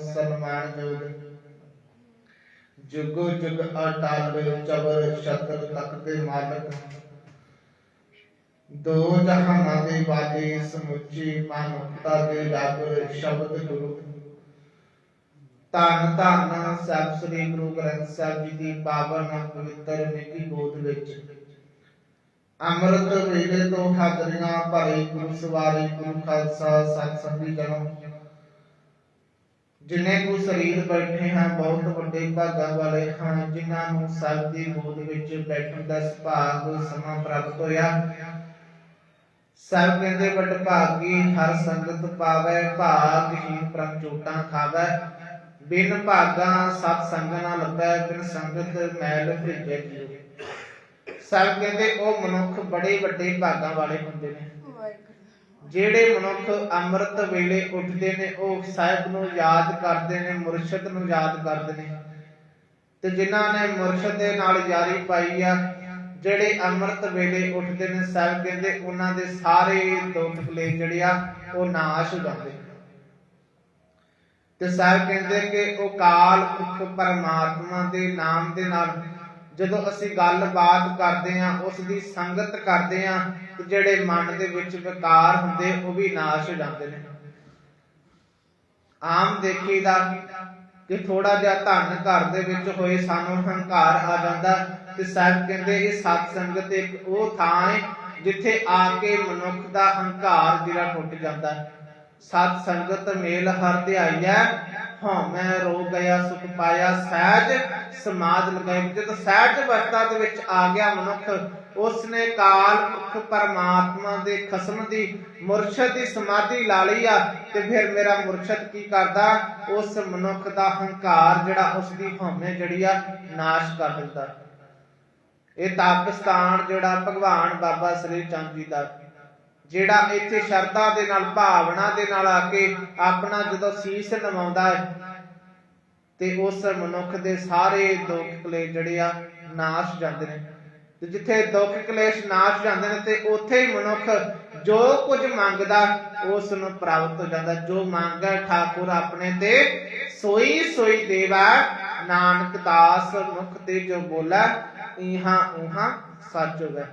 ਸਨਮਾਨ ਜੋਗ। ਜੁਗੋ ਜੁਗ ਅਟਲ ਚਵਰ ਸ਼ਤਰ ਤਕ ਦੇ ਮਾਲਕ। ਦੋ ਜਹਾਨਾਂ ਦੇ ਵਾਜੇ ਸਮੁੱਚੀ ਮਾਨਵਤਾ ਦੇ ਰੱਬ ਸ਼ਬਦ ਗੁਰੂ ਧੰਨ ਧੰਨ ਸਤਿ ਸ੍ਰੀ ਗੁਰੂ ਗ੍ਰੰਥ ਸਾਹਿਬ ਜੀ ਦੀ ਪਾਵਨ ਪਵਿੱਤਰ ਨਿੱਕੀ ਗੋਦ ਵਿੱਚ। ਅੰਮ੍ਰਿਤ ਵੇਲੇ ਤੋਂ ਹਾਜ਼ਰੀਆਂ ਭਰੇ ਗੁਰੂ ਸਵਾਰੀ ਗੁਰੂ ਖਾਲਸਾ ਸਤਿ ਸੰਗੀ ਜਨੋ ਜਿਨੇ ਕੋ ਸਰੀਰ ਬੈਠੇ ਹਨ ਬਹੁਤ ਵੱਡੇ ਭਾਗਾਂ ਵਾਲੇ ਹਨ, ਜਿਨ੍ਹਾਂ ਨੂੰ ਸਭ ਦੀ ਗੋਦ ਵਿੱਚ ਬੈਠਣ ਦਾ ਸੁਭਾਗ ਸਮਾਂ ਪ੍ਰਾਪਤ ਹੋਇਆ। ਸਭ ਕਹਿੰਦੇ ਵੱਡ ਭਾਗੀ ਹਰ ਸੰਗਤ ਪਾਵੇ ਭਾਗਹੀਨ ਪ੍ਰਮ ਚੋਟਾਂ ਖਾਵੇ। ਬਿਨ ਭਾਗਾ ਸਤ ਸੰਗ ਨਾ ਲੱਭੈ, ਬਿਨ ਸੰਗਤ ਮੈਲ ਭੇਜੈ ਸਭ ਕਹਿੰਦੇ ਉਹ ਮਨੁੱਖ ਬੜੇ ਵੱਡੇ ਭਾਗਾਂ ਵਾਲੇ ਹੁੰਦੇ ਨੇ। ਜਿਹੜੇ ਮਨੁੱਖ ਅੰਮ੍ਰਿਤ ਵੇਲੇ ਉੱਠਦੇ ਨੇ, ਉਹ ਸਾਹਿਬ ਨੂੰ ਯਾਦ ਕਰਦੇ ਨੇ, ਮੁਰਸ਼ਿਦ ਨੂੰ ਯਾਦ ਕਰਦੇ ਨੇ। ਤੇ ਜਿਨ੍ਹਾਂ ਨੇ ਮੁਰਸ਼ਿਦ ਦੇ ਨਾਲ ਯਾਰੀ ਪਾਈ ਆ, ਜਿਹੜੇ ਅੰਮ੍ਰਿਤ ਵੇਲੇ ਉੱਠਦੇ ਨੇ, ਸਾਹਿਬ ਕਹਿੰਦੇ ਉਹਨਾਂ ਦੇ ਸਾਰੇ ਦੁੱਖ ਕਲੇਸ਼ ਜਿਹੜੇ ਆ, ਉਹ ਨਾਸ਼ ਹੋ ਜਾਂਦੇ ਤੇ ਸਾਹਿਬ ਕਹਿੰਦੇ ਕਿ ਉਹ ਕਾਲ ਪੁਰਖ ਪਰਮਾਤਮਾ ਦੇ ਨਾਮ ਦੇ ਨਾਲ ਜਦੋਂ ਅਸੀਂ ਗੱਲਬਾਤ ਕਰਦੇ ਆਂ ਉਸ ਦੀ ਸੰਗਤ ਕਰਦੇ ਆਂ ਜਿਹੜੇ ਮਨ ਦੇ ਵਿੱਚ ਵਿਕਾਰ ਹੁੰਦੇ, ਉਹ ਵੀ ਨਾਸ਼ ਹੋ ਜਾਂਦੇ ਨੇ। ਆਮ ਦੇਖੀਦਾ ਕਿ ਥੋੜਾ ਜਿਹਾ ਧਨ ਘਰ ਦੇ ਵਿੱਚ ਹੋਏ ਸਾਨੂੰ ਹੰਕਾਰ ਆ ਜਾਂਦਾ ਤੇ ਸਾਹਿਬ ਕਹਿੰਦੇ, ਇਹ ਸਤ ਸੰਗਤ ਇੱਕ ਉਹ ਥਾਂ ਹੈ ਜਿੱਥੇ ਆ ਕੇ ਮਨੁੱਖ ਦਾ ਹੰਕਾਰ ਜਿਹੜਾ ਟੁੱਟ ਜਾਂਦਾ। ਸਤ ਸੰਗਤ ਮੇਲ ਹਰ ਧਿਆਈਐ ਹਾਂ ਮੈਂ ਗਿਆ ਸੁਖ ਪਾਇਆ, ਸਹਿਜ ਸਮਾਦ ਲਗਾਈ ਜਦੋਂ ਸਹਿਜ ਅਵਸਥਾ ਦੇ ਵਿੱਚ ਆ ਗਿਆ ਮਨੁੱਖ, ਉਸਨੇ ਕਾਲ ਪੁਰਖ ਪਰਮਾਤਮਾ ਦੇ ਖਸਮ ਦੀ, ਮੁਰਸ਼ਦ ਦੀ ਸਮਾਧੀ ਲਾ ਲਈ ਆ ਤੇ ਫਿਰ ਮੇਰਾ ਮੁਰਸ਼ਦ ਕੀ ਕਰਦਾ? ਉਸ ਮਨੁੱਖ ਦਾ ਹੰਕਾਰ ਜਿਹੜਾ ਉਸ ਦੀ ਹਉਮੈ ਜਿਹੜੀ ਆ, ਨਾਸ਼ ਕਰ ਦਿੰਦਾ। ਇਹ ਤਾਪਸਤਾਨ ਜਿਹੜਾ ਭਗਵਾਨ ਬਾਬਾ ਸ੍ਰੀ ਚੰਦ ਜੀ ਦਾ ਜਿਹੜਾ ਇੱਥੇ ਸ਼ਰਧਾ ਦੇ ਨਾਲ, ਭਾਵਨਾ ਦੇ ਨਾਲ ਆ ਕੇ ਆਪਣਾ ਜਦੋਂ ਸੀਸ ਨਵਾਉਂਦਾ ਹੈ, ਤੇ ਉਸ ਮਨੁੱਖ ਦੇ ਸਾਰੇ ਦੁੱਖ ਕਲੇਸ਼ ਜਿਹੜੇ ਆ, ਨਾਸ਼ ਜਾਂਦੇ ਨੇ। ਤੇ ਜਿੱਥੇ ਦੁੱਖ ਕਲੇਸ਼ ਨਾਸ਼ ਜਾਂਦੇ ਨੇ, ਤੇ ਉੱਥੇ ਹੀ ਮਨੁੱਖ ਜੋ ਕੁਝ ਮੰਗਦਾ, ਉਸ ਨੂੰ ਪ੍ਰਾਪਤ ਹੋ ਜਾਂਦਾ। ਜੋ ਮੰਗੈ ਠਾਕੁਰ ਆਪਣੇ ਤੇ ਸੋਈ ਸੋਈ ਦੇਵਾ, ਨਾਨਕ ਦਾਸ ਮੁਖ ਤੇ ਜੋ ਬੋਲਾ ਇਹਾਂ ਉਹਾਂ ਸੱਚ ਹੋਵੇ।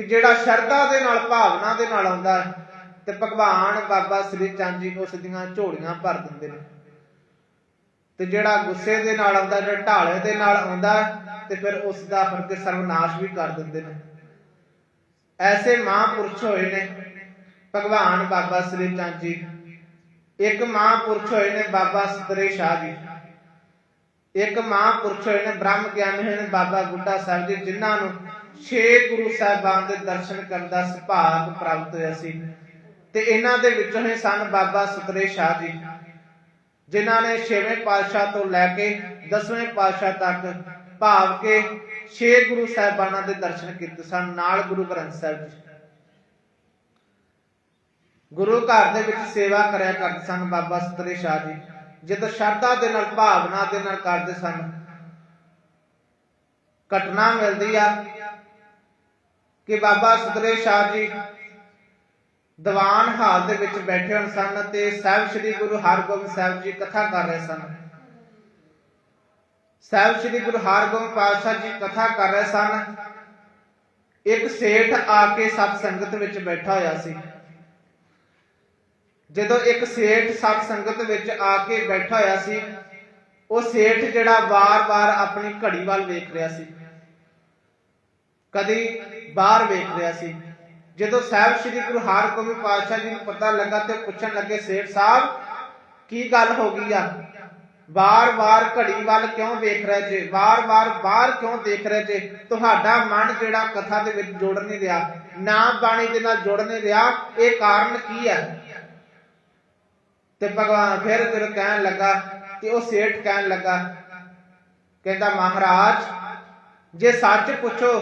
ਕਿ ਜਿਹੜਾ ਸ਼ਰਧਾ ਦੇ ਨਾਲ ਭਾਵਨਾ ਦੇ ਨਾਲ ਆਉਂਦਾ ਹੈ, ਤੇ ਭਗਵਾਨ ਬਾਬਾ ਸ੍ਰੀ ਚੰਦ ਜੀ ਉਸ ਦੀਆਂ ਝੋਲੀਆਂ ਭਰ ਦਿੰਦੇ ਨੇ। ਤੇ ਜਿਹੜਾ ਗੁੱਸੇ ਦੇ ਨਾਲ ਆਉਂਦਾ ਜਿਹੜਾ ਢਾਲੇ ਦੇ ਨਾਲ ਆਉਂਦਾ ਤੇ ਫਿਰ ਉਸ ਦਾ ਫਿਰ ਸਰਵਨਾਸ਼ ਵੀ ਕਰ ਦਿੰਦੇ ਨੇ। ਐਸੇ ਮਹਾਂਪੁਰਸ਼ ਹੋਏ ਨੇ ਭਗਵਾਨ ਬਾਬਾ ਸ੍ਰੀ ਚੰਦ ਜੀ। ਇੱਕ ਮਹਾਂਪੁਰਸ਼ ਹੋਏ ਨੇ ਬਾਬਾ ਸਤਰੇ ਸ਼ਾਹ ਜੀ। ਇੱਕ ਮਹਾਂਪੁਰਸ਼ ਹੋਏ ਨੇ ਬ੍ਰਹਮ ਗਿਆਨੀ ਹੋਏ ਨੇ ਬਾਬਾ ਬੁੱਢਾ ਸਾਹਿਬ ਜੀ ਜਿਨ੍ਹਾਂ ਨੂੰ ਛੇ ਗੁਰੂ ਸਾਹਿਬਾਨ ਦੇ ਦਰਸ਼ਨ ਕਰਨ ਦਾ ਸੁਭਾਗ ਪ੍ਰਾਪਤ ਹੋਇਆ ਸੀ ਤੇ ਇਹਨਾਂ ਦੇ ਵਿੱਚੋਂ ਹੀ ਸਨ ਬਾਬਾ ਸੁਤਰੇ ਸ਼ਾਹ ਜੀ, ਜਿਨ੍ਹਾਂ ਨੇ ਛੇਵੇਂ ਪਾਤਸ਼ਾਹ ਤੋਂ ਲੈ ਕੇ 10ਵੇਂ ਪਾਤਸ਼ਾਹ ਤੱਕ ਭਾਵ ਕੇ ਛੇ ਗੁਰੂ ਸਾਹਿਬਾਨਾਂ ਦੇ ਦਰਸ਼ਨ ਕੀਤੇ ਸਨ, ਨਾਲ ਗੁਰੂ ਗ੍ਰੰਥ ਸਾਹਿਬ ਜੀ। ਗੁਰੂ ਘਰ ਦੇ ਵਿੱਚ ਸੇਵਾ ਕਰਿਆ ਕਰਦੇ ਸਨ ਬਾਬਾ ਸੁਤਰੇ ਸ਼ਾਹ ਜੀ, ਜਦੋਂ ਸ਼ਰਧਾ ਦੇ ਨਾਲ, ਭਾਵਨਾ ਦੇ ਨਾਲ ਕਰਦੇ ਸਨ। ਘਟਨਾ ਮਿਲਦੀ ਆ ਕਿ ਬਾਬਾ ਸੁਤਰੇ ਸ਼ਾਹ ਜੀ ਦੀਵਾਨ ਹਾਲ ਦੇ ਵਿੱਚ ਬੈਠੇ ਹੋਣ ਸਨ ਤੇ ਸਾਹਿਬ ਸ੍ਰੀ ਗੁਰੂ ਹਰਗੋਬਿੰਦ ਸਾਹਿਬ ਜੀ ਕਥਾ ਕਰ ਰਹੇ ਸਨ। ਸਾਹਿਬ ਸ੍ਰੀ ਗੁਰੂ ਹਰਗੋਬਿੰਦ ਪਾਤਸ਼ਾਹ ਜੀ ਕਥਾ ਕਰ ਰਹੇ ਸਨ। ਇੱਕ ਸੇਠ ਆ ਕੇ ਸਤ ਸੰਗਤ ਵਿੱਚ ਬੈਠਾ ਹੋਇਆ ਸੀ। ਜਦੋਂ ਇੱਕ ਸੇਠ ਸਤ ਸੰਗਤ ਵਿੱਚ ਆ ਕੇ ਬੈਠਾ ਹੋਇਆ ਸੀ, ਉਹ ਸੇਠ ਜਿਹੜਾ ਵਾਰ-ਵਾਰ ਆਪਣੀ ਘੜੀ ਵੱਲ ਵੇਖ ਰਿਹਾ ਸੀ। ਕਦੀ ਬਾਹਰ ਵੇਖ ਰਿਹਾ ਸੀ। ਜਦੋਂ ਸਾਹਿਬ ਸ੍ਰੀ ਗੁਰੂ ਹਰਗੋਬਿੰਦ ਪਾਤਸ਼ਾਹ ਜੀ ਨੂੰ ਪਤਾ ਲੱਗਾ ਤੇ ਪੁੱਛਣ ਲੱਗੇ, ਸੇਠ ਸਾਹਿਬ, ਕੀ ਗੱਲ ਹੋ ਗਈ ਆ? ਵਾਰ-ਵਾਰ ਘੜੀ ਵੱਲ ਕਿਉਂ ਵੇਖ ਰਹੇ ਜੇ? ਵਾਰ-ਵਾਰ ਬਾਹਰ ਕਿਉਂ ਦੇਖ ਰਹੇ ਜੇ? ਤੁਹਾਡਾ ਮਨ ਜਿਹੜਾ ਕਥਾ ਦੇ ਵਿੱਚ ਜੁੜ ਨਹੀਂ ਰਿਹਾ, ਨਾ ਬਾਣੀ ਦੇ ਨਾਲ ਜੁੜ ਨਹੀਂ ਰਿਹਾ, ਇਹ ਕਾਰਨ ਕੀ ਹੈ? ਤੇ ਭਗਵਾਨ ਫਿਰ ਫਿਰ ਕਹਿਣ ਲੱਗਾ ਤੇ ਉਹ ਸੇਠ ਕਹਿਣ ਲੱਗਾ, ਕਹਿੰਦਾ, ਮਹਾਰਾਜ, ਜੇ ਸੱਚ ਪੁੱਛੋ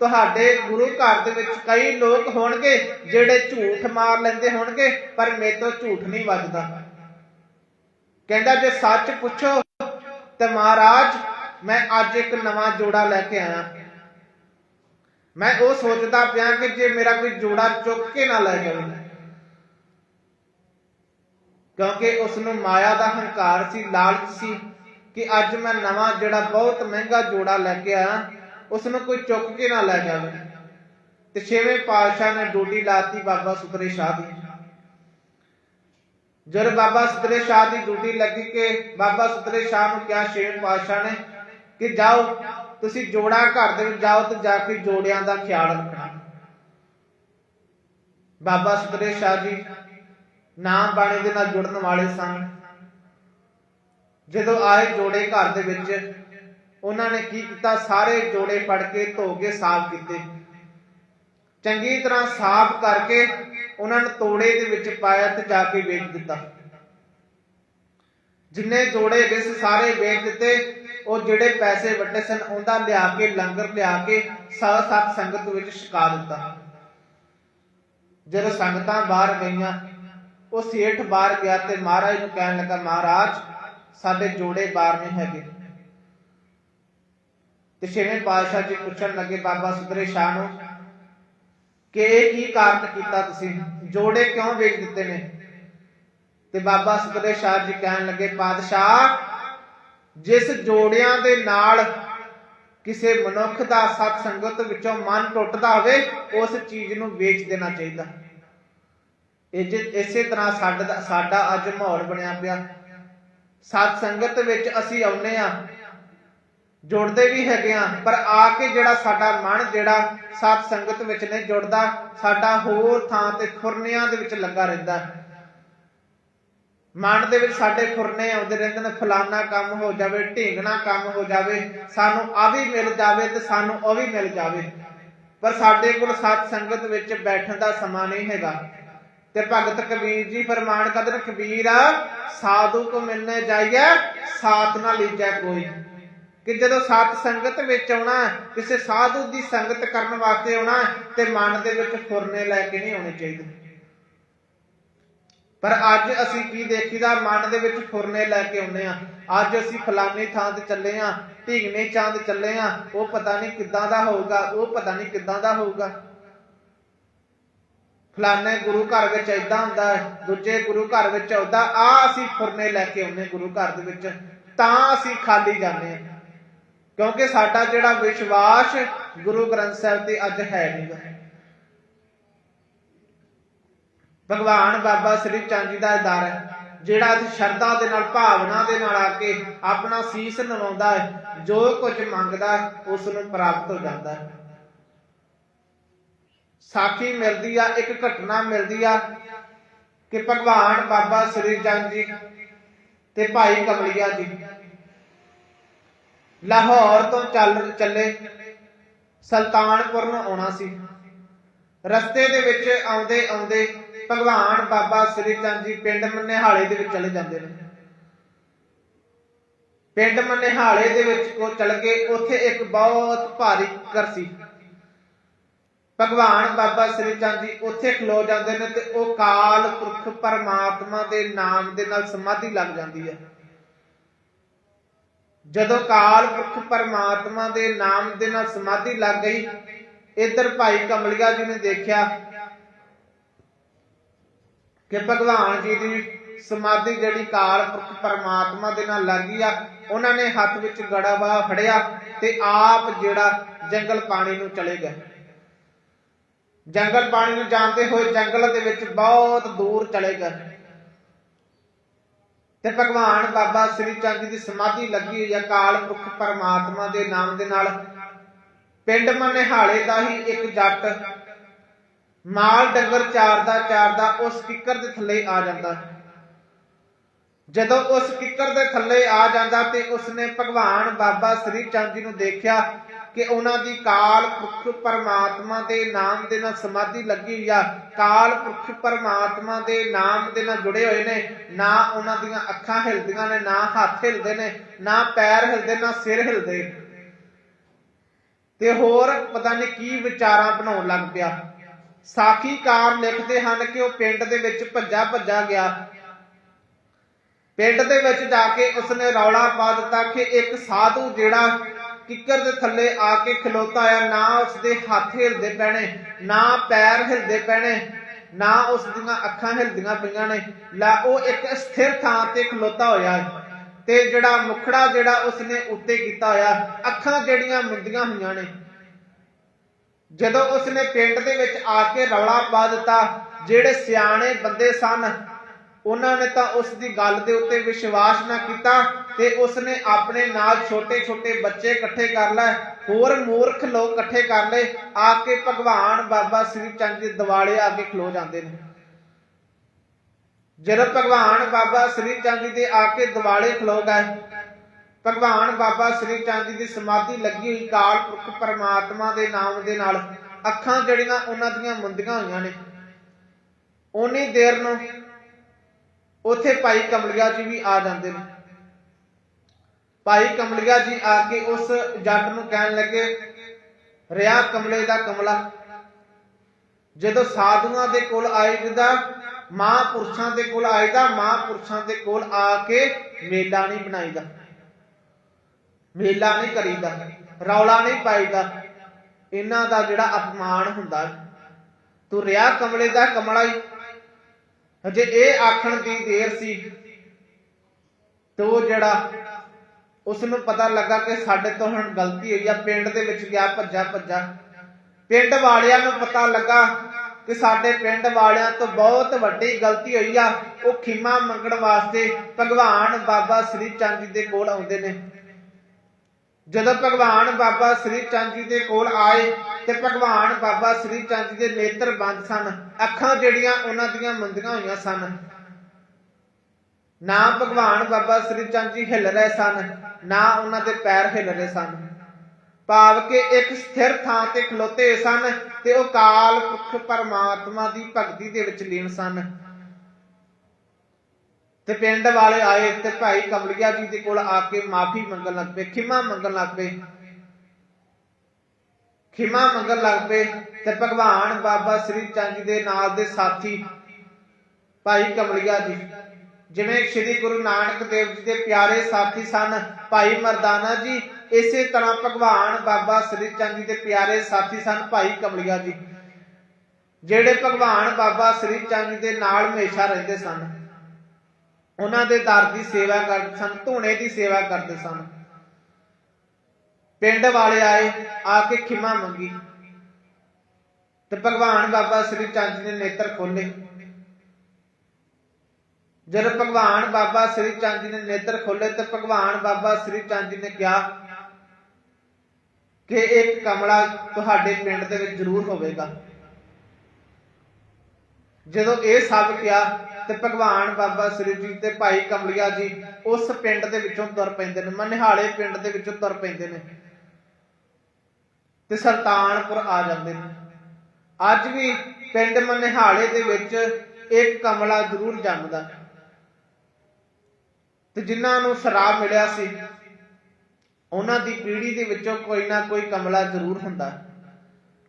ਤੁਹਾਡੇ ਗੁਰੂ ਘਰ ਦੇ ਵਿੱਚ ਕਈ ਲੋਕ ਹੋਣਗੇ ਜਿਹੜੇ ਝੂਠ ਮਾਰ ਲੈਂਦੇ ਹੋਣਗੇ, ਪਰ ਮੇਰੇ ਤੋਂ ਝੂਠ ਨਹੀਂ ਵੱਜਦਾ। ਕਹਿੰਦਾ, ਜੇ ਸੱਚ ਪੁੱਛੋ, ਤੇ ਮਹਾਰਾਜ, ਮੈਂ ਅੱਜ ਇੱਕ ਨਵਾਂ ਜੋੜਾ ਲੈ ਕੇ ਆਇਆ। ਮੈਂ ਉਹ ਸੋਚਦਾ ਪਿਆ ਕਿ ਜੇ ਮੇਰਾ ਕੋਈ ਜੋੜਾ ਚੁੱਕ ਕੇ ਨਾ ਲੈ ਜਾਵੇ। ਕਿਉਂਕਿ ਉਸ ਨੂੰ ਮਾਇਆ ਦਾ ਹੰਕਾਰ ਸੀ, ਲਾਲਚ ਸੀ ਕਿ ਅੱਜ ਮੈਂ ਨਵਾਂ ਜਿਹੜਾ ਬਹੁਤ ਮਹਿੰਗਾ ਜੋੜਾ ਲੈ ਕੇ ਆਇਆ ਉਸ ਨੂੰ ਕੋਈ ਚੁੱਕ ਕੇ ਨਾ ਲੈ ਜਾਵੇ। ਤੇ ਛੇਵੇਂ ਪਾਤਸ਼ਾਹ ਨੇ ਡੋਡੀ ਲਾਤੀ ਬਾਬਾ ਸੁਤਰੇ ਸ਼ਾਹ ਦੀ। ਜਦ ਬਾਬਾ ਸੁਤਰੇ ਸ਼ਾਹ ਦੀ ਡਿਊਟੀ ਲੱਗੀ ਕਿ ਬਾਬਾ ਸੁਤਰੇ ਸ਼ਾਹ ਨੂੰ ਕਿਹਾ ਛੇਵੇਂ ਪਾਤਸ਼ਾਹ ਨੇ ਕਿ ਜਾਓ, ਤੁਸੀਂ ਜੋੜਾ ਘਰ ਦੇ ਵਿੱਚ ਜਾਓ ਤੇ ਜਾ ਕੇ ਜੋੜਿਆਂ ਦਾ ਖਿਆਲ ਰੱਖਣਾ। ਬਾਬਾ ਸੁਤਰੇ ਸ਼ਾਹ ਜੀ ਨਾਮ ਬਾਣੇ ਦੇ ਨਾਲ ਜੁੜਨ ਵਾਲੇ ਸਨ। ਜਦੋਂ ਆਏ ਜੋੜੇ ਘਰ ਦੇ ਵਿੱਚ ਉਹਨਾਂ ਨੇ ਕੀ ਕੀਤਾ? ਸਾਰੇ ਜੋੜੇ ਫੜ ਕੇ ਧੋ ਕੇ ਸਾਫ਼ ਕੀਤੇ। ਚੰਗੀ ਤਰ੍ਹਾਂ ਸਾਫ਼ ਕਰਕੇ ਉਹਨਾਂ ਨੇ ਤੋੜੇ ਦੇ ਵਿੱਚ ਪਾਇਆ ਤੇ ਜਾ ਕੇ ਵੇਚ ਦਿੱਤਾ। ਜਿੰਨੇ ਜੋੜੇ ਵਿੱਚ ਸਾਰੇ ਵੇਚ ਦਿੱਤੇ, ਉਹ ਜਿਹੜੇ ਪੈਸੇ ਵੱਡੇ ਸਨ, ਉਹਦਾ ਲਿਆ ਕੇ, ਲੰਗਰ ਲਿਆ ਕੇ ਸਾ ਸਤ ਸੰਗਤ ਵਿੱਚ ਛਕਾ ਦਿੱਤਾ। ਜਦੋਂ ਸੰਗਤਾਂ ਬਾਹਰ ਗਈਆਂ, ਉਹ ਸੇਠ ਬਾਹਰ ਗਿਆ ਤੇ ਮਹਾਰਾਜ ਨੂੰ ਕਹਿਣ ਲੱਗਾ, ਮਹਾਰਾਜ, ਸਾਡੇ ਜੋੜੇ ਬਾਹਰ ਨਹੀਂ ਹੈਗੇ। ਤੇ ਛੇਵੇਂ ਪਾਤਸ਼ਾਹ ਜੀ ਪੁੱਛਣ ਲੱਗੇ, ਬਾਬਾ ਸੁਧਰੇ ਸ਼ਾਹ ਨੂੰ ਕਿ ਇਹ ਕੀ ਕਾਰਨ ਕੀਤਾ ਤੁਸੀਂ? ਜੋੜੇ ਕਿਉਂ ਵੇਚ ਦਿੱਤੇ ਨੇ? ਤੇ ਬਾਬਾ ਸੁਧਰੇ ਸ਼ਾਹ ਜੀ ਕਹਿਣ ਲੱਗੇ ਪਾਤਸ਼ਾਹ ਜਿਸ ਜੋੜਿਆਂ ਦੇ ਨਾਲ ਕਿਸੇ ਮਨੁੱਖ ਦਾ ਸਤ ਸੰਗਤ ਵਿੱਚੋਂ ਮਨ ਟੁੱਟਦਾ ਹੋਵੇ, ਉਸ ਚੀਜ਼ ਨੂੰ ਵੇਚ ਦੇਣਾ ਚਾਹੀਦਾ। ਇਹ ਇਸੇ ਤਰ੍ਹਾਂ ਸਾਡਾ ਸਾਡਾ ਅੱਜ ਮਾਹੌਲ ਬਣਿਆ ਪਿਆ। ਸਤ ਸੰਗਤ ਵਿੱਚ ਅਸੀਂ ਆਉਨੇ ਆ ਜੁੜਦੇ ਵੀ ਹੈਗੇ ਆ, ਪਰ ਆ ਕੇ ਜਿਹੜਾ ਸਾਡਾ ਮਨ, ਜਿਹੜਾ ਸਤ ਸੰਗਤ ਵਿੱਚ ਨਹੀਂ ਜੁੜਦਾ, ਸਾਡਾ ਹੋਰ ਥਾਂ ਤੇ ਖੁਰਨਿਆਂ ਦੇ ਵਿੱਚ ਲੱਗਾ ਰਹਿੰਦਾ। ਮਨ ਦੇ ਵਿੱਚ ਸਾਡੇ ਖੁਰਨੇ ਆਉਂਦੇ ਰਹਿੰਦੇ ਨੇ, ਫਲਾਨਾ ਕੰਮ ਹੋ ਜਾਵੇ, ਢੀਂਗਣਾ ਕੰਮ ਹੋ ਜਾਵੇ, ਸਾਨੂੰ ਆ ਵੀ ਮਿਲ ਜਾਵੇ ਤੇ ਸਾਨੂੰ ਉਹ ਵੀ ਮਿਲ ਜਾਵੇ। ਪਰ ਸਾਡੇ ਕੋਲ ਸਤ ਸੰਗਤ ਵਿੱਚ ਬੈਠਣ ਦਾ ਸਮਾਂ ਨਹੀਂ ਹੈਗਾ। ਤੇ ਭਗਤ ਕਬੀਰ ਜੀ ਫਰਮਾਨ ਕਦਰ ਕਬੀਰ, ਸਾਧੂ ਕੋ ਮਿਲਨੇ ਜਾਈਏ ਸਾਥ ਨਾ ਲੀਜੈ ਕੋਈ। ਕਿ ਜਦੋਂ ਸਤ ਸੰਗਤ ਵਿੱਚ ਆਉਣਾ ਕਿਸੇ ਸਾਧੂ ਦੀ ਸੰਗਤ ਕਰਨ ਵਾਸਤੇ ਆਉਣਾ ਤੇ ਮਨ ਦੇ ਵਿੱਚ ਫੁਰਨੇ ਲੈ ਕੇ ਨਹੀਂ ਆਉਣੇ ਚਾਹੀਦੇ। ਪਰ ਅੱਜ ਅਸੀਂ ਕੀ ਦੇਖੀਦਾ, ਮਨ ਦੇ ਵਿੱਚ ਫੁਰਨੇ ਲੈ ਕੇ ਆਉਨੇ ਆ ਅੱਜ ਅਸੀਂ ਫਲਾਨੀ ਥਾਂ ਤੇ ਚੱਲੇ ਆ ਢੀਗਨੇ ਚਾਂਦ ਚੱਲੇ ਆ ਉਹ ਪਤਾ ਨਹੀਂ ਕਿੱਦਾਂ ਦਾ ਹੋਊਗਾ, ਉਹ ਪਤਾ ਨਹੀਂ ਕਿੱਦਾਂ ਦਾ ਹੋਊਗਾ। ਫਲਾਣੇ ਗੁਰੂ ਘਰ ਵਿੱਚ ਏਦਾਂ ਹੁੰਦਾ ਹੈ, ਦੂਜੇ ਗੁਰੂ ਘਰ ਵਿੱਚ ਆਉਂਦਾ ਆ ਅਸੀਂ ਫੁਰਨੇ ਲੈ ਕੇ ਆਉਨੇ ਗੁਰੂ ਘਰ ਦੇ ਵਿੱਚ, ਤਾਂ ਅਸੀਂ ਖਾਲੀ ਜਾਂਦੇ ਆ ਕਿਉਂਕਿ ਸਾਡਾ ਜਿਹੜਾ ਵਿਸ਼ਵਾਸ ਗੁਰੂ ਗ੍ਰੰਥ ਸਾਹਿਬ ਤੇ ਅੱਜ ਹੈ ਨਹੀਂ। ਭਗਵਾਨ ਬਾਬਾ ਸ੍ਰੀ ਚੰਦ ਜੀ ਦਾ ਦਰ ਜਿਹੜਾ ਅਸੀਂ ਸ਼ਰਧਾ ਦੇ ਨਾਲ, ਭਾਵਨਾ ਦੇ ਨਾਲ ਆ ਕੇ ਆਪਣਾ ਸੀਸ ਨਵਾਉਂਦਾ ਹੈ, ਜੋ ਕੁਝ ਮੰਗਦਾ ਹੈ, ਉਸ ਨੂੰ ਪ੍ਰਾਪਤ ਹੋ ਜਾਂਦਾ ਹੈ। ਸਾਖੀ ਮਿਲਦੀ ਆ, ਇੱਕ ਘਟਨਾ ਮਿਲਦੀ ਆ ਕਿ ਭਗਵਾਨ ਬਾਬਾ ਸ੍ਰੀ ਚੰਦ ਜੀ ਤੇ ਭਾਈ ਕਮਲੀਆ ਜੀ ਲਾਹੌਰ ਤੋਂ ਚੱਲ ਚੱਲੇ। ਸੁਲਤਾਨਪੁਰ ਨੂੰ ਆਉਣਾ ਸੀ। ਰਸਤੇ ਦੇ ਵਿੱਚ ਆਉਂਦੇ ਆਉਂਦੇ ਭਗਵਾਨ ਬਾਬਾ ਸ੍ਰੀ ਚੰਦ ਜੀ ਪਿੰਡ ਮਨਿਹਾਲੇ ਦੇ ਵਿੱਚ ਚਲੇ ਜਾਂਦੇ ਨੇ। ਪਿੰਡ ਮਨਿਹਾਲੇ ਦੇ ਵਿੱਚ ਉਹ ਚਲ ਗਏ। ਉੱਥੇ ਇੱਕ ਬਹੁਤ ਭਾਰੀ ਕਿੱਕਰ ਸੀ। ਭਗਵਾਨ ਬਾਬਾ ਸ੍ਰੀ ਚੰਦ ਜੀ ਉੱਥੇ ਖਲੋ ਜਾਂਦੇ ਨੇ ਤੇ ਉਹ ਕਾਲ ਪੁਰਖ ਪਰਮਾਤਮਾ ਦੇ ਨਾਮ ਦੇ ਨਾਲ ਸਮਾਧੀ ਲੱਗ ਜਾਂਦੀ ਹੈ। ਜਦੋਂ ਕਾਲ ਪੁਰਖ ਪਰਮਾਤਮਾ ਦੇ ਨਾਮ ਦੇ ਨਾਲ ਸਮਾਧੀ ਲੱਗ ਗਈ, ਇੱਧਰ ਭਾਈ ਕਮਲਿਆ ਜੀ ਨੇ ਦੇਖਿਆ ਕਿ ਭਗਵਾਨ ਜੀ ਦੀ ਸਮਾਧੀ ਜਿਹੜੀ ਕਾਲ ਪੁਰਖ ਪਰਮਾਤਮਾ ਦੇ ਨਾਲ ਲੱਗੀ ਆ, ਉਹਨਾਂ ਨੇ ਹੱਥ ਵਿੱਚ ਗੜਾਵਾ ਫੜਿਆ ਤੇ ਆਪ ਜਿਹੜਾ ਜੰਗਲ ਪਾਣੀ ਨੂੰ ਚਲੇ ਗਏ। ਜੰਗਲ ਪਾਣੀ ਨੂੰ ਜਾਂਦੇ ਹੋਏ ਜੰਗਲ ਦੇ ਵਿੱਚ ਬਹੁਤ ਦੂਰ ਚਲੇ ਗਏ। ਤੇ ਭਗਵਾਨ ਬਾਬਾ ਸ੍ਰੀ ਚੰਦ ਜੀ ਦੀ ਸਮਾਧੀ ਲੱਗੀ ਹੋਈ ਆ ਕਾਲ ਪੁਰਖ ਪਰਮਾਤਮਾ ਦੇ ਨਾਮ ਦੇ ਨਾਲ। ਪਿੰਡ ਮਨਿਹਾਲੇ ਦਾ ਹੀ ਇੱਕ ਜੱਟ ਮਾਲ ਡੰਗਰ ਚਾਰਦਾ ਚਾਰਦਾ ਉਸ ਕਿੱਕਰ ਦੇ ਥੱਲੇ ਆ ਜਾਂਦਾ। ਜਦੋਂ ਉਸ ਕਿੱਕਰ ਦੇ ਥੱਲੇ ਆ ਜਾਂਦਾ ਤੇ ਉਸਨੇ ਭਗਵਾਨ ਬਾਬਾ ਸ੍ਰੀ ਚੰਦ ਜੀ ਨੂੰ ਦੇਖਿਆ ਕਿ ਉਹਨਾਂ ਦੀ ਕਾਲ ਪੁਰਖ ਪਰਮਾਤਮਾ ਦੇ ਨਾਮ ਦੇ ਨਾਲ ਸਮਾਧੀ ਲੱਗੀ ਹੋਈ ਆ। ਕਾਲ ਪੁਰਖ ਪਰਮਾਤਮਾ ਦੇ ਨਾਮ ਦੇ ਨਾਲ ਜੁੜੇ ਹੋਏ ਨੇ। ਨਾ ਉਹਨਾਂ ਦੀਆਂ ਅੱਖਾਂ ਹਿਲਦੀਆਂ ਨੇ, ਨਾ ਹੱਥ ਹਿਲਦੇ ਨੇ, ਨਾ ਪੈਰ ਹਿਲਦੇ, ਨਾ ਸਿਰ ਹਿਲਦੇ। ਤੇ ਹੋਰ ਪਤਾ ਨਹੀਂ ਕੀ ਵਿਚਾਰਾਂ ਬਣਾਉਣ ਲੱਗ ਪਿਆ। ਸਾਖੀਕਾਰ ਲਿਖਦੇ ਹਨ ਕਿ ਉਹ ਪਿੰਡ ਦੇ ਵਿੱਚ ਭੱਜਾ ਭੱਜਾ ਗਿਆ। ਪਿੰਡ ਦੇ ਵਿੱਚ ਜਾ ਕੇ ਉਸਨੇ ਰੌਲਾ ਪਾ ਦਿੱਤਾ ਕਿ ਇੱਕ ਸਾਧੂ ਜਿਹੜਾ ਕਿੱਕਰ ਦੇ ਥੱਲੇ ਆ ਕੇ ਖਲੋਤਾ ਆ, ਨਾ ਉਸਦੇ ਹੱਥ ਹਿਲਦੇ ਪੈਣੇ, ਨਾ ਪੈਰ ਹਿਲਦੇ ਪੈਣੇ, ਨਾ ਉਸ ਦੀਆਂ ਅੱਖਾਂ ਹਿਲਦੀਆਂ ਪਈਆਂ ਨੇ। ਲੈ ਉਹ ਇੱਕ ਸਥਿਰ ਥਾਂ ਤੇ ਖਲੋਤਾ ਹੋਇਆ ਤੇ ਜਿਹੜਾ ਮੁਖੜਾ ਜਿਹੜਾ ਉਸਨੇ ਉੱਤੇ ਕੀਤਾ ਹੋਇਆ, ਅੱਖਾਂ ਜਿਹੜੀਆਂ ਮੁੰਦੀਆਂ ਹੋਈਆਂ ਨੇ। ਜਦੋਂ ਉਸਨੇ ਪਿੰਡ ਦੇ ਵਿੱਚ ਆ ਕੇ ਰੌਲਾ ਪਾ ਦਿੱਤਾ, ਜਿਹੜੇ ਸਿਆਣੇ ਬੰਦੇ ਸਨ, ਉਹਨਾਂ ਨੇ ਤਾਂ ਉਸ ਦੀ ਗੱਲ ਦੇ ਉੱਤੇ ਵਿਸ਼ਵਾਸ ਨਾ ਕੀਤਾ। ਤੇ ਉਸਨੇ ਆਪਣੇ ਨਾਲ ਛੋਟੇ-ਛੋਟੇ ਬੱਚੇ ਇਕੱਠੇ ਕਰ ਲਏ, ਹੋਰ ਮੂਰਖ ਲੋਕ ਇਕੱਠੇ ਕਰ ਲਏ, ਆ ਕੇ ਭਗਵਾਨ ਬਾਬਾ ਸ੍ਰੀ ਚੰਦ ਦੇ ਦਿਵਾਲੇ ਆ ਕੇ ਖਲੋ ਜਾਂਦੇ ਨੇ। ਜਦੋਂ ਭਗਵਾਨ ਬਾਬਾ ਸ੍ਰੀ ਚੰਦ ਜੀ ਦੇ ਆ ਕੇ ਦਿਵਾਲੇ ਖਲੋ ਗਏ, ਭਗਵਾਨ ਬਾਬਾ ਸ੍ਰੀ ਚੰਦ ਜੀ ਦੀ ਸਮਾਧੀ ਲੱਗੀ ਹੋਈ ਕਾਲ ਪੁਰਖ ਪਰਮਾਤਮਾ ਦੇ ਨਾਮ ਦੇ ਨਾਲ, ਅੱਖਾਂ ਜਿਹੜੀਆਂ ਉਹਨਾਂ ਦੀਆਂ ਮੁੰਦੀਆਂ ਹੋਈਆਂ ਨੇ। ਉਨੀ ਦੇਰ ਨੂੰ ਉੱਥੇ ਭਾਈ ਕਮਲਿਆ ਜੀ ਵੀ ਆ ਜਾਂਦੇ ਨੇ। ਭਾਈ ਕਮਲਿਆ ਜੀ ਆ ਕੇ ਉਸ ਜੱਟ ਨੂੰ ਕਹਿਣ ਲੱਗੇ, ਰਿਆ ਕਮਲੇ ਦਾ ਕਮਲਾ। ਜਦੋਂ ਸਾਧੂਆਂ ਦੇ ਕੋਲ ਆਈਦਾ, ਮਹਾਂਪੁਰਸ਼ਾਂ ਦੇ ਕੋਲ ਆਈਦਾ, ਮਹਾਂਪੁਰਸ਼ਾਂ ਦੇ ਕੋਲ ਆ ਕੇ ਮੇਲਾ ਨਹੀਂ ਬਣਾਈਦਾ। ਮੇਲਾ ਨਹੀਂ ਕਰੀਦਾ, ਰੌਲਾ ਨਹੀਂ ਪਾਈਦਾ। ਇਹਨਾਂ ਦਾ ਜਿਹੜਾ ਅਪਮਾਨ ਹੁੰਦਾ ਤੂੰ ਰਿਆ ਕਮਲੇ ਦਾ ਕਮਲਾ ਹੀ ਹਜੇ ਇਹ ਆਖਣ ਦੀ ਦੇਰ ਸੀ, ਤੋ ਜਿਹੜਾ ਉਸ ਨੂੰ ਪਤਾ ਲੱਗਾ ਕਿ ਸਾਡੇ ਤੋਂ ਹੁਣ ਗਲਤੀ ਹੋਈ ਆ, ਪਿੰਡ ਦੇ ਵਿੱਚ ਗਿਆ, ਭੱਜਾ ਭੱਜਾ। ਪਿੰਡ ਵਾਲਿਆਂ ਨੂੰ ਪਤਾ ਲੱਗਾ ਕਿ ਸਾਡੇ ਪਿੰਡ ਵਾਲਿਆਂ ਤੋਂ ਬਹੁਤ ਵੱਡੀ ਗਲਤੀ ਹੋਈ ਆ। ਉਹ ਖਿਮਾ ਮੰਗਣ ਵਾਸਤੇ ਭਗਵਾਨ ਬਾਬਾ ਸ੍ਰੀ ਚੰਦ ਜੀ ਦੇ ਕੋਲ ਆਉਂਦੇ ਨੇ। ਜਦੋਂ ਭਗਵਾਨ ਬਾਬਾ ਸ੍ਰੀ ਚੰਦ ਜੀ ਦੇ ਕੋਲ ਆਏ ਤੇ ਭਗਵਾਨ ਬਾਬਾ ਸ੍ਰੀ ਚੰਦ ਜੀ ਦੇ ਨੇਤਰ ਬੰਦ ਸਨ। ਅੱਖਾਂ ਜਿਹੜੀਆਂ ਉਹਨਾਂ ਦੀਆਂ ਮੰਦੀਆਂ ਹੋਈਆਂ ਸਨ। ਨਾ ਭਗਵਾਨ ਬਾਬਾ ਸ੍ਰੀ ਚੰਦ ਜੀ ਹਿੱਲ ਰਹੇ ਸਨ, ਨਾ ਉਹਨਾਂ ਦੇ ਪੈਰ ਹਿੱਲ ਰਹੇ ਸਨ। ਭਾਵ ਕਿ ਇੱਕ ਸਥਿਰ ਥਾਂ ਤੇ ਖਲੋਤੇ ਸਨ ਤੇ ਉਹ ਕਾਲ ਪੁਰਖ ਪਰਮਾਤਮਾ ਦੀ ਭਗਤੀ ਦੇ ਵਿੱਚ ਲੀਨ ਸਨ। ਤੇ ਪਿੰਡ ਵਾਲੇ ਆਏ ਤੇ ਭਾਈ ਕਮਲਿਆ ਜੀ ਦੇ ਕੋਲ ਆ ਕੇ ਮਾਫੀ ਮੰਗਣ ਲੱਗ ਪਏ, ਖਿਮਾ ਮੰਗਣ ਲੱਗ ਪਏ। ਖਿਮਾ ਮੰਗਣ ਲੱਗ ਪਏ ਤੇ ਭਗਵਾਨ ਬਾਬਾ ਸ੍ਰੀ ਚੰਦ ਜੀ ਦੇ ਨਾਲ ਦੇ ਸਾਥੀ ਭਾਈ ਕਮਲਿਆ ਜੀ ਜਿਵੇਂ ਸ੍ਰੀ ਗੁਰੂ ਨਾਨਕ ਦੇਵ ਜੀ ਦੇ ਪਿਆਰੇ ਸਾਥੀ ਸਨ, ਭਾਈ ਮਰਦਾਨਾ ਜੀ, ਇਸੇ ਤਰ੍ਹਾਂ ਭਗਵਾਨ ਬਾਬਾ ਸ੍ਰੀ ਚੰਦ ਜੀ ਦੇ ਪਿਆਰੇ ਸਾਥੀ ਸਨ ਭਾਈ ਕਮਲਿਆ ਜੀ, ਜਿਹੜੇ ਭਗਵਾਨ ਬਾਬਾ ਸ੍ਰੀ ਚੰਦ ਜੀ ਦੇ ਨਾਲ ਹਮੇਸ਼ਾ ਰਹਿੰਦੇ ਸਨ। ਉਹਨਾਂ ਦੇ ਦਰ ਦੀ ਸੇਵਾ ਕਰਦੇ ਸਨ, ਧੂਣੇ ਦੀ ਸੇਵਾ ਕਰਦੇ ਸਨ। ਪਿੰਡ ਵਾਲੇ ਆਏ, ਆ ਕੇ ਖਿਮਾ ਮੰਗੀ ਤੇ ਭਗਵਾਨ ਬਾਬਾ ਸ੍ਰੀ ਚੰਦ ਜੀ ਨੇ ਨੇਤਰ ਖੋਲੇ ਜਦੋਂ ਭਗਵਾਨ ਬਾਬਾ ਸ੍ਰੀ ਚੰਦ ਜੀ ਨੇ ਨੇਤਰ ਖੋਲੇ ਤੇ ਭਗਵਾਨ ਬਾਬਾ ਸ੍ਰੀ ਚੰਦ ਜੀ ਨੇ ਕਿਹਾ ਕਿ ਇੱਕ ਕਮਲਾ ਤੁਹਾਡੇ ਪਿੰਡ ਦੇ ਵਿੱਚ ਜ਼ਰੂਰ ਹੋਵੇਗਾ। ਜਦੋਂ ਇਹ ਸਭ ਕਿਹਾ ਤੇ ਭਗਵਾਨ ਬਾਬਾ ਸ੍ਰੀ ਜੀ ਤੇ ਭਾਈ ਕਮਲਿਆ ਜੀ ਉਸ ਪਿੰਡ ਦੇ ਵਿੱਚੋਂ ਤੁਰ ਪੈਂਦੇ ਨੇ, ਮਨਿਹਾਲੇ ਪਿੰਡ ਦੇ ਵਿੱਚੋਂ ਤੁਰ ਪੈਂਦੇ ਨੇ ਤੇ ਸਰਤਾਨਪੁਰ ਆ ਜਾਂਦੇ ਨੇ। ਅੱਜ ਵੀ ਪਿੰਡ ਮਨਿਹਾਲੇ ਦੇ ਵਿੱਚ ਇੱਕ ਕਮਲਾ ਜ਼ਰੂਰ ਜੰਮਦਾ। ਤੇ ਜਿਨ੍ਹਾਂ ਨੂੰ ਸ਼ਰਾਬ ਮਿਲਿਆ ਸੀ, ਉਹਨਾਂ ਦੀ ਪੀੜ੍ਹੀ ਦੇ ਵਿੱਚੋਂ ਕੋਈ ਨਾ ਕੋਈ ਕਮਲਾ ਜ਼ਰੂਰ ਹੁੰਦਾ।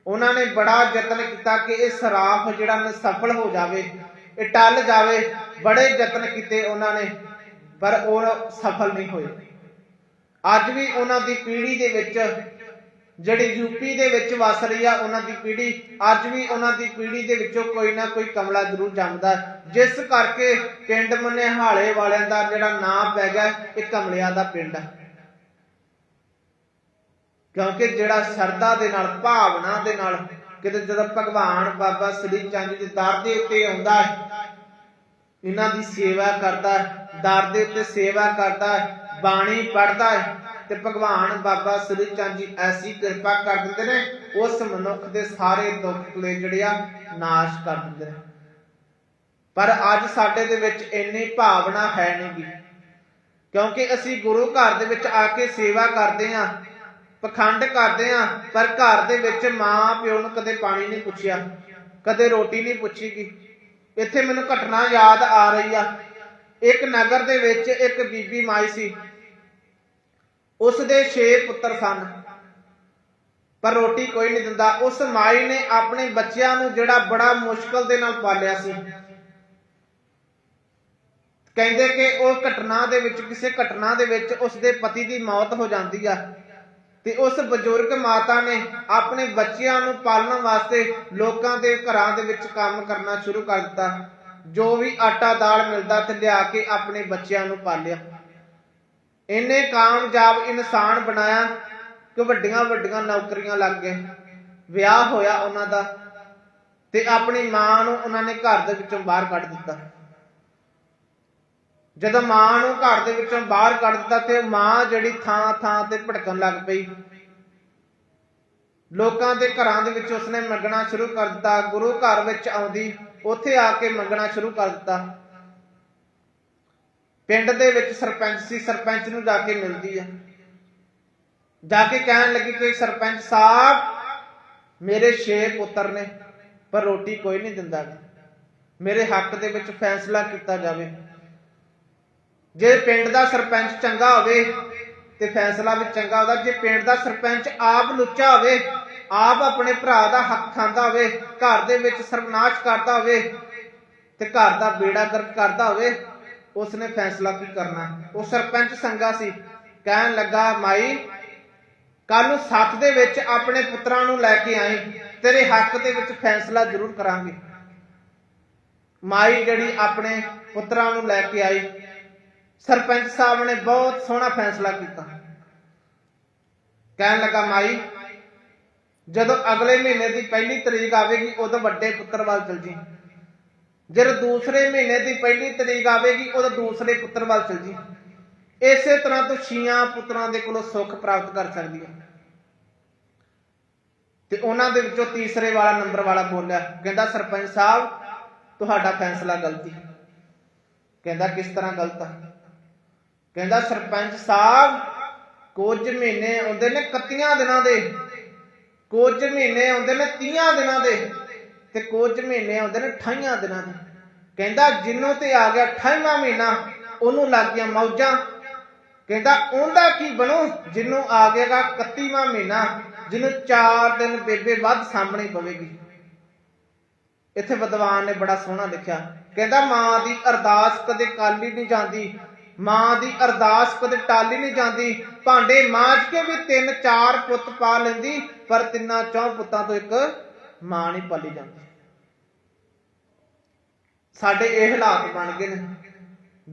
ਉਹਨਾਂ ਨੇ ਬੜਾ ਯਤਨ ਕੀਤਾ ਕਿ ਇਹ ਸ਼ਰਾਬ ਜਿਹੜਾ ਨਾ ਸਫਲ ਹੋ ਜਾਵੇ, ਇਹ ਟਲ ਜਾਵੇ। ਬੜੇ ਯਤਨ ਕੀਤੇ ਉਹਨਾਂ ਨੇ, ਪਰ ਉਹ ਸਫਲ ਨਹੀਂ ਹੋਏ। ਅੱਜ ਵੀ ਉਹਨਾਂ ਦੀ ਪੀੜ੍ਹੀ ਦੇ ਵਿੱਚ ਜਿਹੜੀ ਯੂਪੀ ਦੇ ਵਿੱਚ ਵਸ ਰਹੀ ਆ, ਉਹਨਾਂ ਦੀ ਪੀੜ੍ਹੀ, ਅੱਜ ਵੀ ਉਹਨਾਂ ਦੀ ਪੀੜ੍ਹੀ ਦੇ ਵਿੱਚੋਂ ਕੋਈ ਨਾ ਕੋਈ ਕਮਲਾ ਜ਼ਰੂਰ ਜੰਮਦਾ ਜਿਸ ਕਰਕੇ ਪਿੰਡ ਮਨੇਹਾਲੇ ਵਾਲਿਆਂ ਦਾ ਜਿਹੜਾ ਨਾਮ ਪੈ ਗਿਆ, ਇਹ ਕਮਲਿਆਂ ਦਾ ਪਿੰਡ ਹੈ। ਕਿਉਂਕਿ ਜਿਹੜਾ ਸ਼ਰਧਾ ਦੇ ਨਾਲ, ਭਾਵਨਾ ਦੇ ਨਾਲ, ਕਿਤੇ ਜਦੋਂ ਭਗਵਾਨ ਬਾਬਾ ਸ੍ਰੀ ਚੰਦ ਜੀ ਦੇ ਦਰ ਦੇ ਉੱਤੇ ਆਉਂਦਾ ਹੈ, ਇਹਨਾਂ ਦੀ ਸੇਵਾ ਕਰਦਾ ਦਰ ਦੇ ਉੱਤੇ ਸੇਵਾ ਕਰਦਾ ਹੈ, ਬਾਣੀ ਪੜ੍ਹਦਾ ਹੈ ਤੇ ਭਗਵਾਨ ਬਾਬਾ ਸ੍ਰੀ ਚੰਦ ਜੀ ਐਸੀ ਕਿਰਪਾ ਕਰ ਦਿੰਦੇ ਨੇ, ਉਸ ਮਨੁੱਖ ਦੇ ਸਾਰੇ ਦੁੱਖ ਕਲੇ ਜਿਹੜੇ ਆ, ਨਾਸ਼ ਕਰ ਦਿੰਦੇ ਨੇ। ਪਰ ਅੱਜ ਸਾਡੇ ਦੇ ਵਿੱਚ ਇੰਨੀ ਭਾਵਨਾ ਹੈ ਨਹੀਂਗੀ ਕਿਉਂਕਿ ਅਸੀਂ ਗੁਰੂ ਘਰ ਦੇ ਵਿੱਚ ਆ ਕੇ ਸੇਵਾ ਕਰਦੇ ਆਂ ਪਖੰਡ ਕਰਦੇ ਆਂ ਪਰ ਘਰ ਦੇ ਵਿੱਚ ਮਾਂ ਪਿਓ ਨੂੰ ਕਦੇ ਪਾਣੀ ਨਹੀਂ ਪੁੱਛਿਆ, ਕਦੇ ਰੋਟੀ ਨਹੀਂ ਪੁੱਛੀਗੀ ਇੱਥੇ ਮੈਨੂੰ ਘਟਨਾ ਯਾਦ ਆ ਰਹੀ ਆ। ਇੱਕ ਨਗਰ ਦੇ ਵਿੱਚ ਇੱਕ ਬੀਬੀ ਮਾਈ ਸੀ ਉਸ ਦੇ 6 ਪੁੱਤਰ ਸਨ। ਪਰ ਰੋਟੀ ਕੋਈ ਨਹੀਂ ਦਿੰਦਾ। ਉਸ ਮਾਈ ਨੇ ਆਪਣੇ ਬੱਚਿਆਂ ਨੂੰ ਜਿਹੜਾ ਬੜਾ ਮੁਸ਼ਕਲ ਦੇ ਨਾਲ ਪਾਲਿਆ ਸੀ। ਕਹਿੰਦੇ ਕਿ ਉਹ ਘਟਨਾ ਦੇ ਵਿੱਚ, ਕਿਸੇ ਘਟਨਾ ਦੇ ਵਿੱਚ ਉਸ ਦੇ ਪਤੀ ਦੀ ਮੌਤ ਹੋ ਜਾਂਦੀ ਆ। ਤੇ ਉਸ ਬਜ਼ੁਰਗ ਮਾਤਾ ਨੇ ਆਪਣੇ ਬੱਚਿਆਂ ਨੂੰ ਪਾਲਣ ਵਾਸਤੇ ਲੋਕਾਂ ਦੇ ਘਰਾਂ ਦੇ ਵਿੱਚ ਕੰਮ ਕਰਨਾ ਸ਼ੁਰੂ ਕਰ ਦਿੱਤਾ। ਜੋ ਵੀ ਆਟਾ ਦਾਲ ਮਿਲਦਾ ਤੇ ਲਿਆ ਕੇ ਆਪਣੇ ਬੱਚਿਆਂ ਨੂੰ ਪਾਲਿਆ। ਇੰਨੇ ਕਾਮਯਾਬ ਇਨਸਾਨ ਬਣਾਇਆ ਕਿ ਵੱਡੀਆਂ ਵੱਡੀਆਂ ਨੌਕਰੀਆਂ ਲੱਗ ਗਏ। ਵਿਆਹ ਹੋਇਆ ਉਹਨਾਂ ਦਾ ਤੇ ਆਪਣੀ ਮਾਂ ਨੂੰ ਉਹਨਾਂ ਨੇ ਘਰ ਦੇ ਵਿੱਚੋਂ ਬਾਹਰ ਕੱਢ ਦਿੱਤਾ। ਜਦੋਂ ਮਾਂ ਨੂੰ ਘਰ ਦੇ ਵਿੱਚੋਂ ਬਾਹਰ ਕੱਢ ਦਿੱਤਾ ਤੇ ਮਾਂ ਜਿਹੜੀ ਥਾਂ ਥਾਂ ਤੇ ਭਟਕਣ ਲੱਗ ਪਈ। ਲੋਕਾਂ ਦੇ ਘਰਾਂ ਦੇ ਵਿੱਚ ਉਸਨੇ ਮੰਗਣਾ ਸ਼ੁਰੂ ਕਰ ਦਿੱਤਾ। ਗੁਰੂ ਘਰ ਵਿੱਚ ਆਉਂਦੀ, ਉੱਥੇ ਆ ਕੇ ਮੰਗਣਾ ਸ਼ੁਰੂ ਕਰ ਦਿੱਤਾ। ਪਿੰਡ ਦੇ ਵਿੱਚ ਸਰਪੰਚ ਸੀ, ਸਰਪੰਚ ਨੂੰ ਜਾ ਕੇ ਮਿਲਦੀ ਆ। ਜਾ ਕੇ ਕਹਿਣ ਲੱਗੀ ਕਿ ਸਰਪੰਚ ਸਾਹਿਬ, ਮੇਰੇ 6 ਪੁੱਤਰ ਨੇ, ਪਰ ਰੋਟੀ ਕੋਈ ਨਹੀਂ ਦਿੰਦਾ। ਮੇਰੇ ਹੱਕ ਦੇ ਵਿੱਚ ਫੈਸਲਾ ਕੀਤਾ ਜਾਵੇ। ਜੇ ਪਿੰਡ ਦਾ ਸਰਪੰਚ ਚੰਗਾ ਹੋਵੇ ਤੇ ਫੈਸਲਾ ਵੀ ਚੰਗਾ ਹੁੰਦਾ ਜੇ ਪਿੰਡ ਦਾ ਸਰਪੰਚ ਆਪ ਲੁੱਚਾ ਹੋਵੇ, ਆਪ ਆਪਣੇ ਭਰਾ ਦਾ ਹੱਕ ਖਾਂਦਾ ਹੋਵੇ, ਘਰ ਦੇ ਵਿੱਚ ਸਰਵਨਾਸ਼ ਕਰਦਾ ਹੋਵੇ ਤੇ ਘਰ ਦਾ ਬੇੜਾ ਗਰਕ ਕਰਦਾ ਹੋਵੇ ਉਸਨੇ ਫੈਸਲਾ ਕੀ ਕਰਨਾ? ਉਹ ਸਰਪੰਚ ਸੰਗਾ ਸੀ। ਕਹਿਣ ਲੱਗਾ, ਮਾਈ ਕੱਲ ਨੂੰ ਸੱਤ ਦੇ ਵਿੱਚ ਆਪਣੇ ਪੁੱਤਰਾਂ ਨੂੰ ਲੈ ਕੇ ਆਈ। ਤੇਰੇ ਹੱਕ ਦੇ ਵਿੱਚ ਫੈਸਲਾ ਜ਼ਰੂਰ ਕਰਾਂਗੇ। ਮਾਈ ਜਿਹੜੀ ਆਪਣੇ ਪੁੱਤਰਾਂ ਨੂੰ ਲੈ ਕੇ ਆਈ, ਸਰਪੰਚ ਸਾਹਿਬ ਨੇ ਬਹੁਤ ਸੋਹਣਾ ਫੈਸਲਾ ਕੀਤਾ। ਕਹਿਣ ਲੱਗਾ, ਮਾਈ, ਜਦੋਂ ਅਗਲੇ ਮਹੀਨੇ ਦੀ ਪਹਿਲੀ ਤਰੀਕ ਆਵੇਗੀ, ਉਦੋਂ ਵੱਡੇ ਪੁੱਤਰ ਵੱਲ ਚਲ ਜੀ ਜਦ ਦੂਸਰੇ ਮਹੀਨੇ ਦੀ ਪਹਿਲੀ ਤਰੀਕ ਆਵੇਗੀ ਉਦੋਂ ਦੂਸਰੇ ਪੁੱਤਰ ਵੱਲ ਚਲ ਜੀ। ਇਸੇ ਤਰ੍ਹਾਂ ਤੂੰ ਛੀਆਂ ਪੁੱਤਰਾਂ ਦੇ ਕੋਲੋਂ ਸੁੱਖ ਪ੍ਰਾਪਤ ਕਰ ਸਕਦੀ ਹੈ ਤੇ ਉਹਨਾਂ ਦੇ ਵਿੱਚੋਂ ਤੀਸਰੇ ਵਾਲਾ ਨੰਬਰ ਵਾਲਾ ਬੋਲਿਆ, ਕਹਿੰਦਾ, ਸਰਪੰਚ ਸਾਹਿਬ, ਤੁਹਾਡਾ ਫੈਸਲਾ ਗਲਤੀ ਕਹਿੰਦਾ, ਕਿਸ ਤਰ੍ਹਾਂ ਗਲਤ ਆ? ਕਹਿੰਦਾ, ਸਰਪੰਚ ਸਾਹਿਬ, ਕੁਝ ਮਹੀਨੇ ਆਉਂਦੇ ਨੇ 31 ਦਿਨਾਂ ਦੇ। ਕੁਝ ਮਹੀਨੇ ਆਉਂਦੇ ਨੇ 30 ਦਿਨਾਂ ਦੇ। ਤੇ ਕੁਝ ਮਹੀਨੇ ਆਉਂਦੇ ਨੇ 28 ਦਿਨਾਂ ਦੇ। ਕਹਿੰਦਾ, ਜਿੰਨੂੰ ਤੇ ਆ ਗਿਆ 28ਵਾਂ ਮਹੀਨਾ, ਉਹਨੂੰ ਲੱਗ ਗਿਆ ਮੌਜਾਂ। ਕਹਿੰਦਾ, ਉਹਦਾ ਕੀ ਬਣੂ? ਜਿਹਨੂੰ ਆ ਜਾਏਗਾ 31ਵਾਂ ਮਹੀਨਾ ਜਿਹਨੂੰ 4 ਦਿਨ ਬੇਬੇ ਵੱਧ ਸਾਹਮਣੇ ਪਵੇਗੀ। ਇੱਥੇ ਵਿਦਵਾਨ ਨੇ ਬੜਾ ਸੋਹਣਾ ਲਿਖਿਆ। ਕਹਿੰਦਾ, ਮਾਂ ਦੀ ਅਰਦਾਸ ਕਦੇ ਕਾਲੀ ਨਹੀਂ ਜਾਂਦੀ, ਮਾਂ ਦੀ ਅਰਦਾਸ ਕਦੇ ਟਾਲੀ ਨਹੀਂ ਜਾਂਦੀ। ਭਾਂਡੇ ਮਾਂਜ ਕੇ ਵੀ ਤਿੰਨ ਚਾਰ ਪੁੱਤ ਪਾ ਲੈਂਦੀ, ਪਰ ਤਿੰਨਾਂ ਚੌਂ ਪੁੱਤਾਂ ਤੋਂ ਇੱਕ ਮਾਂ ਨਹੀਂ ਪਾਲੀ ਜਾਂਦੀ। ਸਾਡੇ ਇਹ ਹਾਲਾਤ ਬਣ ਗਏ ਨੇ।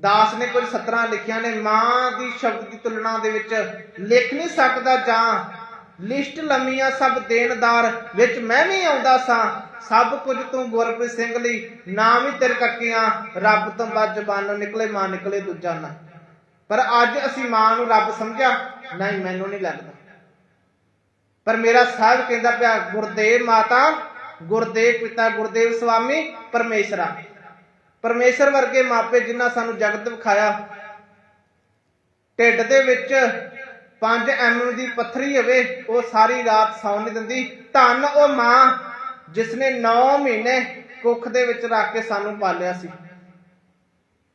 ਦਾਸ ਨੇ ਕੁਝ ਸਤਰਾਂ ਲਿਖਿਆ ਨੇ, ਮਾਂ ਦੀ ਸ਼ਬਦ ਦੀ ਤੁਲਨਾ ਦੇ ਵਿੱਚ ਲਿਖ ਨਹੀਂ ਸਕਦਾ ਜਾਂ ਲਿਸਟ ਲੰਮੀਆਂ ਸਭ ਦੇਣਦਾਰ ਵਿੱਚ ਮੈਂ ਵੀ ਆਉਂਦਾ ਸਾਂ, ਸਭ ਕੁਝ ਤੂੰ ਗੁਰਪ੍ਰੀਤ ਸਿੰਘ ਲਈ ਨਾਮ ਹੀ ਤੇਰੇ ਕੱਕੀਆਂ ਰੱਬ ਤੋਂ ਬਾਅਦ ਜ਼ਬਾਨੋਂ ਨਿਕਲੇ, ਮਾਂ ਨਿਕਲੇ ਦੂਜਾ ਨਾ। ਪਰ ਅੱਜ ਅਸੀਂ ਮਾਂ ਨੂੰ ਰੱਬ ਸਮਝਿਆ, ਨਹੀਂ, ਮੈਨੂੰ ਨਹੀਂ ਲੱਗਦਾ। ਪਰ ਮੇਰਾ ਸਾਹਿਬ ਕਹਿੰਦਾ ਪਿਆ, ਗੁਰਦੇਵ ਮਾਤਾ, ਗੁਰਦੇਵ ਪਿਤਾ, ਗੁਰਦੇਵ ਸੁਆਮੀ ਪਰਮੇਸ਼ਰਾ। ਪਰਮੇਸ਼ਰ ਵਰਗੇ ਮਾਪੇ ਜਿਨ੍ਹਾਂ ਸਾਨੂੰ ਜਗਤ ਵਿਖਾਇਆ, ਢਿੱਡ ਦੇ ਵਿੱਚ 5 ਐਮਐਮ ਦੀ ਪੱਥਰੀ ਹੋਵੇ, ਉਹ ਸਾਰੀ ਰਾਤ ਸੌਂ ਨਹੀਂ ਦਿੰਦੀ। ਧੰਨ ਉਹ ਮਾਂ ਜਿਸਨੇ 9 ਮਹੀਨੇ ਕੁੱਖ ਦੇ ਵਿੱਚ ਰੱਖ ਕੇ ਸਾਨੂੰ ਪਾਲਿਆ ਸੀ।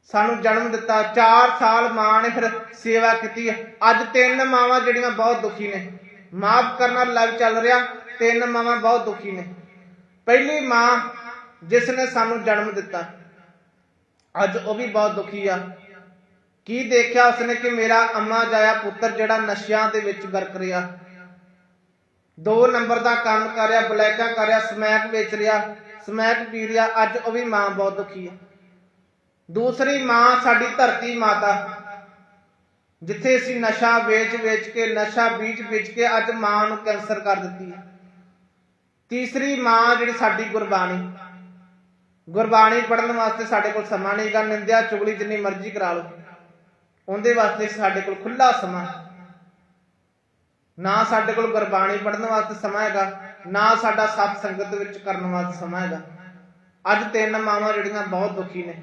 ਸਾਨੂੰ ਜਨਮ ਦਿੱਤਾ 4 ਸਾਲ ਮਾਂ ਨੇ ਫਿਰ ਸੇਵਾ ਕੀਤੀ ਅੱਜ ਤਿੰਨ ਮਾਵਾਂ ਜਿਹੜੀਆਂ ਬਹੁਤ ਦੁਖੀ ਨੇ। ਮਾਫ ਕਰਨਾ ਲੱਗ ਚੱਲ ਰਿਹਾ। ਤਿੰਨ ਮਾਵਾਂ ਬਹੁਤ ਦੁਖੀ ਨੇ। ਪਹਿਲੀ ਮਾਂ ਜਿਸ ਨੇ ਸਾਨੂੰ ਜਨਮ ਦਿੱਤਾ, ਅੱਜ ਉਹ ਵੀ ਬਹੁਤ ਦੁਖੀ ਆ। ਕੀ ਦੇਖਿਆ ਉਸਨੇ ਕਿ ਮੇਰਾ ਅੰਮਾ ਜਾਇਆ ਪੁੱਤਰ ਜਿਹੜਾ ਨਸ਼ਿਆਂ ਦੇ ਵਿੱਚ ਗਰਕ ਰਿਹਾ। ਦੋ ਨੰਬਰ ਦਾ ਕੰਮ ਕਰ ਰਿਹਾ, ਬਲੈਕਾਂ ਕਰ ਰਿਹਾ, ਸਮੈਕ ਵੇਚ ਰਿਹਾ, ਸਮੈਕ ਪੀ ਰਿਹਾ, ਅੱਜ ਉਹ ਵੀ ਮਾਂ ਬਹੁਤ ਦੁਖੀ ਆ। ਦੂਸਰੀ ਮਾਂ ਸਾਡੀ ਧਰਤੀ ਮਾਤਾ। ਜਿੱਥੇ ਅਸੀਂ ਨਸ਼ਾ ਵੇਚ ਵੇਚ ਕੇ, ਨਸ਼ਾ ਬੀਜ ਬੀਜ ਕੇ ਅੱਜ ਮਾਂ ਨੂੰ ਕੈਂਸਰ ਕਰ ਦਿੱਤੀ ਹੈ। ਤੀਸਰੀ ਮਾਂ ਜਿਹੜੀ ਸਾਡੀ ਗੁਰਬਾਣੀ। ਗੁਰਬਾਣੀ ਪੜਨ ਵਾਸਤੇ ਸਾਡੇ ਕੋਲ ਸਮਾਂ ਨਹੀਂ ਨਹੀਂਗਾ ਨਿੰਦਿਆ ਚੁਗਲੀ ਜਿੰਨੀ ਮਰਜ਼ੀ ਕਰਾ ਲਓ। ਉਹਦੇ ਵਾਸਤੇ ਸਾਡੇ ਕੋਲ ਖੁੱਲਾ ਸਮਾਂ। ਨਾ ਸਾਡੇ ਕੋਲ ਗੁਰਬਾਣੀ ਪੜਨ ਵਾਸਤੇ ਸਮਾਂ ਹੈਗਾ, ਨਾ ਸਾਡਾ ਸਤ ਸੰਗਤ ਵਿੱਚ ਕਰਨ ਵਾਸਤੇ ਸਮਾਂ ਹੈਗਾ। ਅੱਜ ਤਿੰਨ ਮਾਵਾਂ ਜਿਹੜੀਆਂ ਬਹੁਤ ਦੁਖੀ ਨੇ।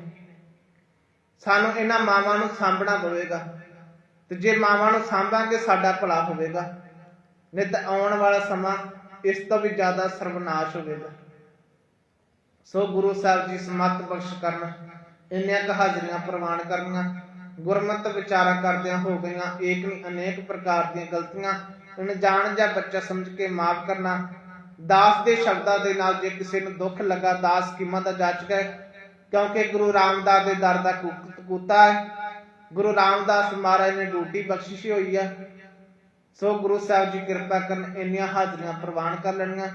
ਸਾਨੂੰ ਇਹਨਾਂ ਮਾਵਾਂ ਨੂੰ ਸਾਂਭਣਾ ਪਵੇਗਾ। ਤੇ ਜੇ ਮਾਵਾਂ ਨੂੰ ਸਾਂਭਾਂਗੇ, ਸਾਡਾ ਭਲਾ ਹੋਵੇਗਾ। ਨਹੀਂ ਤਾਂ ਆਉਣ ਵਾਲਾ ਸਮਾਂ ਇਸ ਤੋਂ ਵੀ ਜ਼ਿਆਦਾ ਸਰਵਨਾਸ਼ ਹੋਵੇਗਾ। ਸੋ ਗੁਰੂ ਸਾਹਿਬ ਜੀ ਸਮਤ ਬਖਸ਼ ਕਰਨ, ਇੰਨੀਆਂ ਕੁ ਹਾਜ਼ਰੀਆਂ ਪ੍ਰਵਾਨ ਕਰਨੀਆਂ, ਗੁਰਮਤ ਵਿਚਾਰਾ ਕਰਦਿਆਂ ਹੋ ਗਈਆਂ, ਏਕ ਨਹੀਂ ਅਨੇਕ ਪ੍ਰਕਾਰ ਦੀਆਂ ਗਲਤੀਆਂ, ਅਣਜਾਣ ਜਾਂ ਬੱਚਾ ਸਮਝ ਕੇ ਮਾਫ ਕਰਨਾ, ਦਾਸ ਦੇ ਸ਼ਬਦਾਂ ਦੇ ਨਾਲ ਜੇ ਕਿਸੇ ਨੂੰ ਦੁੱਖ ਲੱਗਾ, ਦਾਸ ਕੀਮਤ ਦਾ ਜਾਚਕ ਹੈ, ਕਿਉਂਕਿ ਗੁਰੂ ਰਾਮਦਾਸ ਦੇ ਦਰ ਦਾ ਕੂਤਾ ਹੈ। ਗੁਰੂ ਰਾਮਦਾਸ ਮਹਾਰਾਜ ਨੇ ਡਿਊਟੀ ਬਖਸ਼ਿਸ਼ ਹੋਈ ਹੈ ਸੋ ਗੁਰੂ ਸਾਹਿਬ ਜੀ ਕਿਰਪਾ ਕਰਨ ਇੰਨੀਆਂ ਹਾਜ਼ਰੀਆਂ ਪ੍ਰਵਾਨ ਕਰ ਲੈਣੀਆਂ।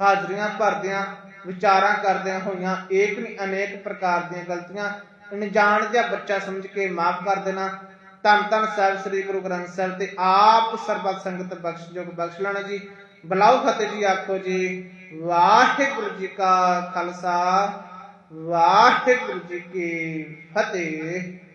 ਹਾਜ਼ਰੀਆਂ ਭਰਦਿਆਂ ਵਿਚਾਰਾਂ ਕਰਦਿਆਂ ਹੋਈਆਂ ਏਕ ਨਹੀਂ ਅਨੇਕ ਪ੍ਰਕਾਰ ਦੀਆਂ ਗਲਤੀਆਂ ਅਣਜਾਣ ਜਿਹਾ ਬੱਚਾ ਸਮਝ ਕੇ ਮਾਫ ਕਰ ਦੇਣਾ। ਧੰਨ ਧੰਨ ਸਾਹਿਬ ਸ੍ਰੀ ਗੁਰੂ ਗ੍ਰੰਥ ਸਾਹਿਬ ਤੇ ਆਪ ਸਰਬਤ ਸੰਗਤ ਬਖਸ਼ਯੋਗ ਬਖਸ਼ ਲੈਣਾ ਜੀ। ਬਲਾਉ ਫਤਿਹ ਜੀ ਆਖੋ ਜੀ। ਵਾਹਿਗੁਰੂ ਜੀ ਕਾ ਖਾਲਸਾ। ਵਾਹਿਗੁਰੂ ਜੀ ਕੀ ਫਤਿਹ।